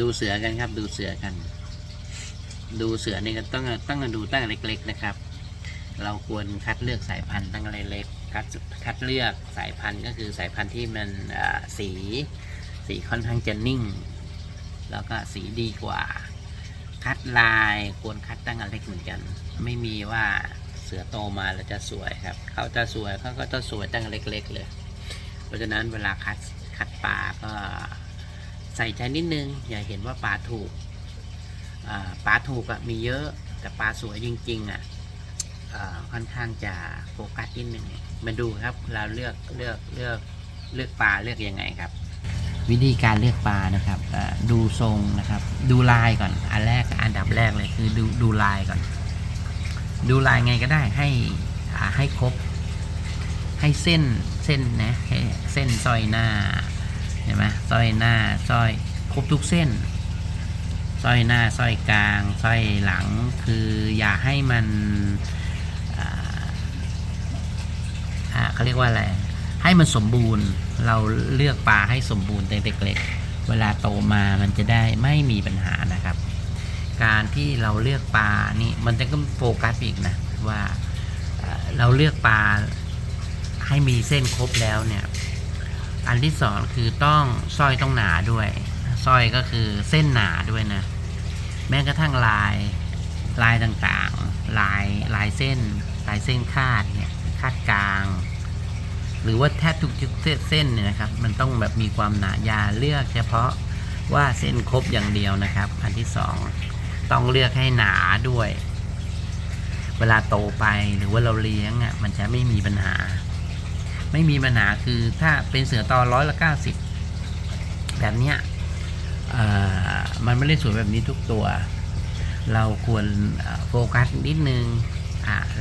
ดูเสือกันครับ ดูเสือกัน ดูเสือนี่ก็ต้องต้องดูตั้งเล็ก ๆนะครับ เราควรคัดเลือกสายพันธุ์ตั้งเล็กๆคัดคัดเลือกสายพันธุ์ก็คือสายพันธุ์ที่มันสีสีค่อนข้างจะนิ่ง แล้วก็สีดีกว่า คัดลายควรคัดตั้งเล็กเหมือนกัน ไม่มีว่าเสือโตมาแล้วจะสวยครับ เขาจะสวยเขาก็จะสวยตั้งเล็ก ๆ เลย เพราะฉะนั้นเวลาคัดคัดปลาก็ ใส่ใจนิดนึง อย่าเห็นว่าปลาถูกปลาถูกอะมีเยอะแต่ปลาสวยจริงๆอะอ่าค่อนข้างจะโฟกัสนิดนึงมาดูครับเราเลือกเลือกเลือกเลือกปลาเลือกยังไงครับ วิธีการเลือกปลานะครับดูทรงนะครับ ดูลายก่อนอันแรกอันดับแรกเลยคือดูดูลายก่อน ดูลายไงก็ได้ให้ให้ครบให้เส้นเส้นนะเส้นสร้อยหน้า เห็นไหมสร้อยหน้าสร้อยครบทุกเส้นสร้อยหน้าสร้อยกลางสร้อยหลังคืออย่าให้มันเขาเรียกว่าอะไรให้มันสมบูรณ์เราเลือกปลาให้สมบูรณ์ตั้งแต่เล็กๆเวลาโตมามันจะได้ไม่มีปัญหานะครับ การที่เราเลือกปลานี่มันจะก็โฟกัสอีกนะว่าเราเลือกปลาให้มีเส้นครบแล้วเนี่ย อันที่สองคือต้องสร้อยต้องหนาด้วยสร้อยก็คือเส้นหนาด้วยนะ แม้กระทั่งลายลายต่างๆ ลายลายเส้น ลายเส้นคาดเนี่ยคาดกลาง หรือว่าแทบทุกเส้นเนี่ยนะครับ มันต้องแบบมีความหนาอย่าเลือกเฉพาะว่าเส้นครบอย่างเดียวนะครับ อันที่สองต้องเลือกให้หนาด้วย เวลาโตไปหรือว่าเราเลี้ยงอะมันจะไม่มีปัญหา ไม่มีปัญหาคือถ้าเป็นเสือตอร้อยละเก้าสิบแบบเนี้ยมันไม่ได้สวยแบบนี้ทุกตัว เราควรโฟกัสนิดนึง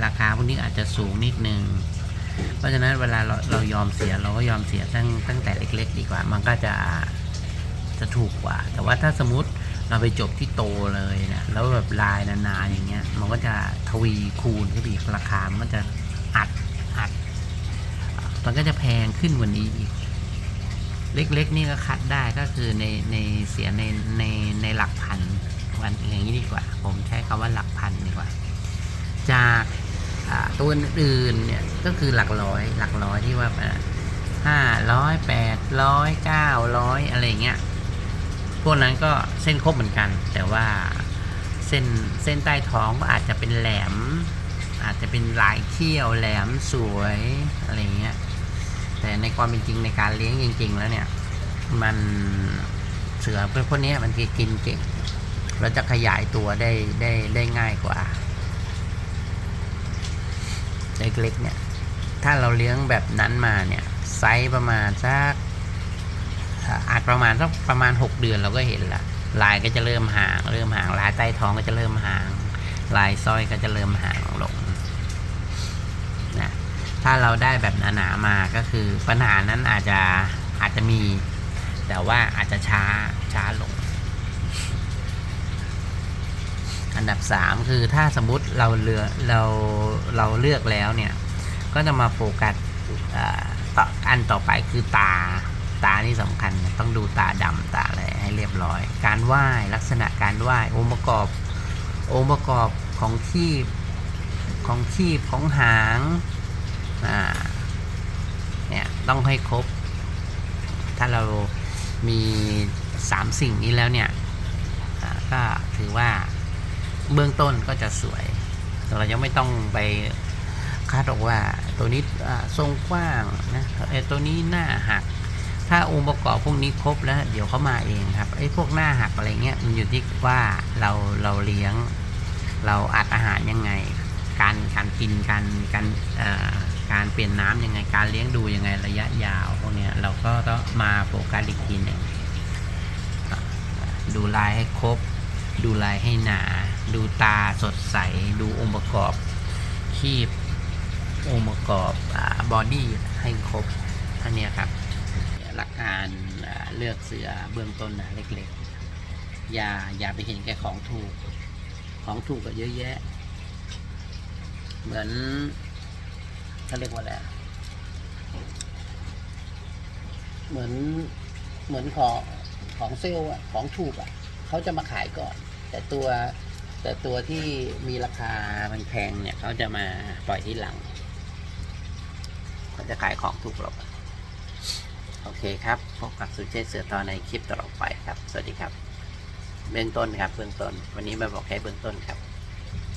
ราคาพวกนี้อาจจะสูงนิดนึง เพราะฉะนั้นเวลาเราเรายอมเสียเราก็ยอมเสียตั้งตั้งแต่เล็ก ๆ ดีกว่า มันก็จะจะถูกกว่า แต่ว่าถ้าสมมติเราไปจบที่โตเลยนะแล้วแบบลายนานๆอย่างเงี้ย มันก็จะทวีคูณขึ้นไปอีกราคา มันก็จะอัด มันก็จะแพงขึ้นกว่านี้อีก เล็กๆนี่ก็คัดได้ก็คือในในเสียในในในหลักพันวันอย่างนี้ดีกว่า ผมใช้คำว่าหลักพันดีกว่า จากตัวอื่นเนี่ยก็คือหลักร้อย หลักร้อยที่ว่าห้าร้อยแปดร้อยเก้าร้อยอะไรเงี้ยพวกนั้นก็เส้นครบเหมือนกัน แต่ว่าเส้นเส้นใต้ท้องก็อาจจะเป็นแหลม อาจจะเป็นลายเขี้ยวแหลมสวยอะไรเงี้ย แต่ในความเป็นจริงในการเลี้ยงจริง ๆ แล้วเนี่ย มันเสือพวกนี้มันกินเก่งแล้วจะขยายตัวได้ได้ได้ง่ายกว่าเล็กๆเนี่ย ถ้าเราเลี้ยงแบบนั้นมาเนี่ย ไซส์ประมาณสักอาจประมาณสักประมาณ 6 เดือนเราก็เห็นละลายก็จะเริ่มห่าง เริ่มห่างลายใต้ท้องก็จะเริ่มห่าง ลายสร้อยก็จะเริ่มห่างลง ถ้าเราได้แบบหนาๆมาก็คือปัญหานั้นอาจจะอาจจะมี แต่ว่าอาจจะช้าช้าลง อันดับสามคือถ้าสมมติเราเลือกเราเราเลือกแล้วเนี่ย ก็จะมาโฟกัสต่ออันต่อไปคือตาตานี่สำคัญต้องดูตาดำตาอะไรให้เรียบร้อย การไหว้ลักษณะการไหว้องค์ประกอบองค์ประกอบของคีบของคีบของหาง อ่าเนี่ยต้องให้ครบ ถ้าเรามีสามสิ่งนี้แล้วเนี่ยก็ถือว่าเบื้องต้นก็จะสวยเรายังไม่ต้องไปคาดหรอกว่าตัวนี้ทรงกว้างนะเอ้ตัวนี้หน้าหัก ถ้าองค์ประกอบพวกนี้ครบแล้ว เดี๋ยวเขามาเองครับไอ้พวกหน้าหักอะไรเงี้ยมันอยู่ที่ว่าเราเราเลี้ยง เราอัดอาหารยังไง การการกินการการ การเปลี่ยนน้ำยังไงการเลี้ยงดูยังไงระยะยาวพวกเนี้ยเราก็ต้องมาโฟกัสอีกทีหนึ่งดูลายให้ครบ ดูลายให้หนา ดูตาสดใส ดูองค์ประกอบคีบองค์ประกอบบอดี้ให้ครบอันนี้ครับ หลักการเลือกเสือเบื้องต้นนะเล็กๆ อย่าอย่าไปเห็นแก่ของถูก ของถูกก็เยอะแยะ เหมือน เขาเรียกว่าอะไรเหมือนเหมือนของของเซลล์อะของถูกอะเขาจะมาขายก่อน แต่ตัวแต่ตัวที่มีราคามันแพงเนี่ยเขาจะมาปล่อยที่หลังเขาจะขายของถูกหรอกโอเคครับ พบกับสุเชษเสือตอนในคลิปต่อไปครับ สวัสดีครับ เบื้องต้นครับ เบื้องต้น วันนี้มาบอกแค่เบื้องต้นครับ